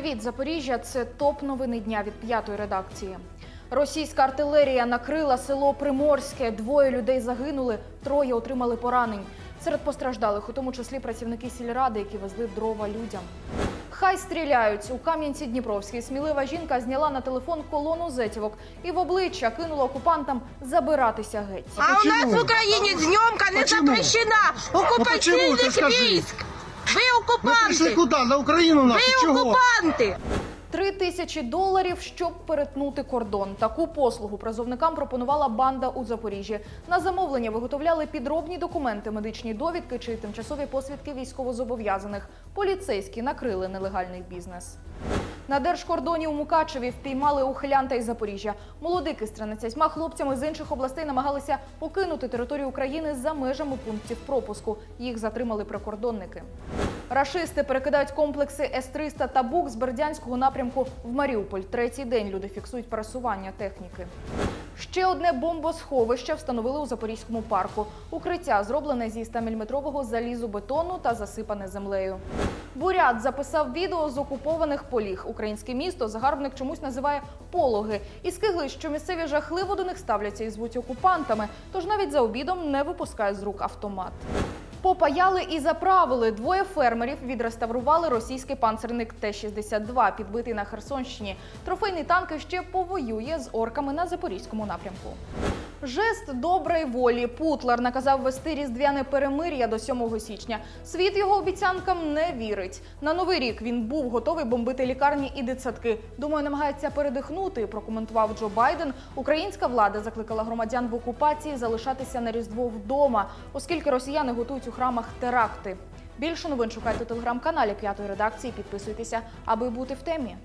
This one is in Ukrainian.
Привіт, Запоріжжя. Це топ новини дня від п'ятої редакції. Російська артилерія накрила село Приморське. Двоє людей загинули, троє отримали поранень. Серед постраждалих, у тому числі працівники сільради, які везли дрова людям. Хай стріляють у Кам'янці Дніпровській. Смілива жінка зняла на телефон колону зетівок і в обличчя кинула окупантам забиратися геть. А, у нас в Україні зйомка не запрещена окупаційних військ. Ви окупанти! Ми прийшли куди? На Україну нашу. Ви Чого? окупанти! Три тисячі доларів, щоб перетнути кордон. Таку послугу призовникам пропонувала банда у Запоріжжі. На замовлення виготовляли підробні документи, медичні довідки чи тимчасові посвідки військовозобов'язаних. Поліцейські накрили нелегальний бізнес. На держкордоні у Мукачеві впіймали ухилянта із Запоріжжя. Молодики з 13 хлопцями з інших областей намагалися покинути територію України за межами пунктів пропуску. Їх затримали прикордонники. Рашисти перекидають комплекси С-300 та БУК з Бердянського напрямку в Маріуполь. Третій день люди фіксують пересування техніки. Ще одне бомбосховище встановили у Запорізькому парку. Укриття зроблене зі 100-мм залізобетону та засипане землею. Бурят записав відео з окупованих поліг. Українське місто загарбник чомусь називає пологи. І скигли, що місцеві жахливо до них ставляться і звуть окупантами, тож навіть за обідом не випускають з рук автомат. Попаяли і заправили. Двоє фермерів відреставрували російський панцерник Т-62, підбитий на Херсонщині. Трофейний танк ще повоює з орками на запорізькому напрямку. Жест доброї волі. Путлер наказав вести різдвяне перемир'я до 7 січня. Світ його обіцянкам не вірить. На новий рік він був готовий бомбити лікарні і дитсадки. Думаю, намагається передихнути. Прокоментував Джо Байден. Українська влада закликала громадян в окупації залишатися на різдво вдома, оскільки росіяни готують у храмах теракти. Більше новин шукайте у телеграм-каналі п'ятої редакції. Підписуйтеся, аби бути в темі.